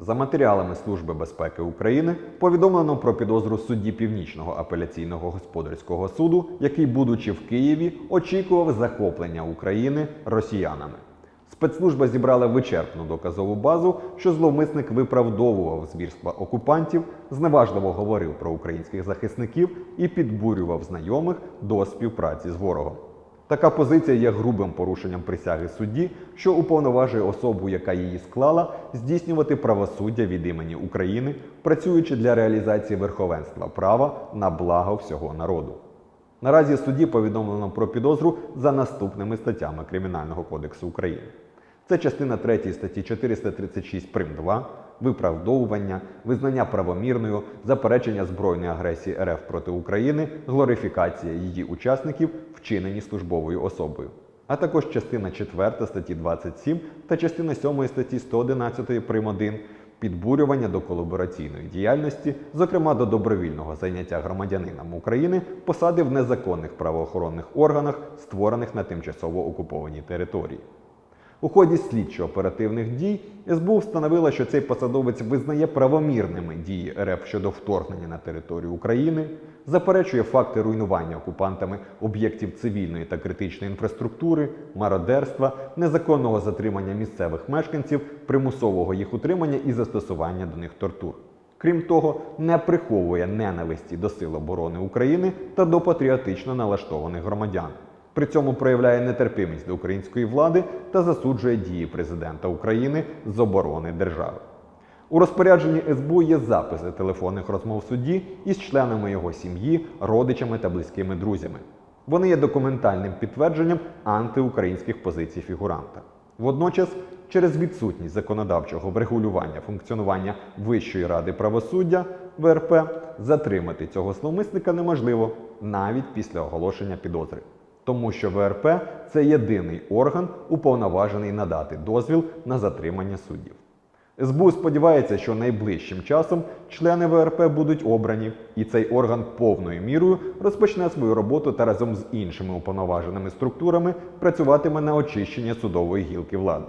За матеріалами Служби безпеки України повідомлено про підозру судді Північного апеляційного господарського суду, який, будучи в Києві, очікував захоплення України росіянами. Спецслужба зібрала вичерпну доказову базу, що зловмисник виправдовував звірства окупантів, зневажливо говорив про українських захисників і підбурював знайомих до співпраці з ворогом. Така позиція є грубим порушенням присяги судді, що уповноважує особу, яка її склала, здійснювати правосуддя від імені України, працюючи для реалізації верховенства права на благо всього народу. Наразі судді повідомлено про підозру за наступними статтями Кримінального кодексу України. Це частина 3 статті 436 прим. 2, виправдовування, визнання правомірною, заперечення збройної агресії РФ проти України, глорифікація її учасників, вчинені службовою особою. А також частина 4 статті 27 та частина 7 статті 111 прим. 1 підбурювання до колабораційної діяльності, зокрема до добровільного зайняття громадянином України посади в незаконних правоохоронних органах, створених на тимчасово окупованій території. У ході слідчо-оперативних дій СБУ встановила, що цей посадовець визнає правомірними дії РФ щодо вторгнення на територію України, заперечує факти руйнування окупантами об'єктів цивільної та критичної інфраструктури, мародерства, незаконного затримання місцевих мешканців, примусового їх утримання і застосування до них тортур. Крім того, не приховує ненависті до Сил оборони України та до патріотично налаштованих громадян. При цьому проявляє нетерпимість до української влади та засуджує дії президента України з оборони держави. У розпорядженні СБУ є записи телефонних розмов судді із членами його сім'ї, родичами та близькими друзями. Вони є документальним підтвердженням антиукраїнських позицій фігуранта. Водночас, через відсутність законодавчого врегулювання функціонування Вищої ради правосуддя ВРП затримати цього зловмисника неможливо навіть після оголошення підозри тому що ВРП це єдиний орган, уповноважений надати дозвіл на затримання суддів. СБУ сподівається, що найближчим часом члени ВРП будуть обрані, і цей орган повною мірою розпочне свою роботу та разом з іншими уповноваженими структурами працюватиме на очищення судової гілки влади.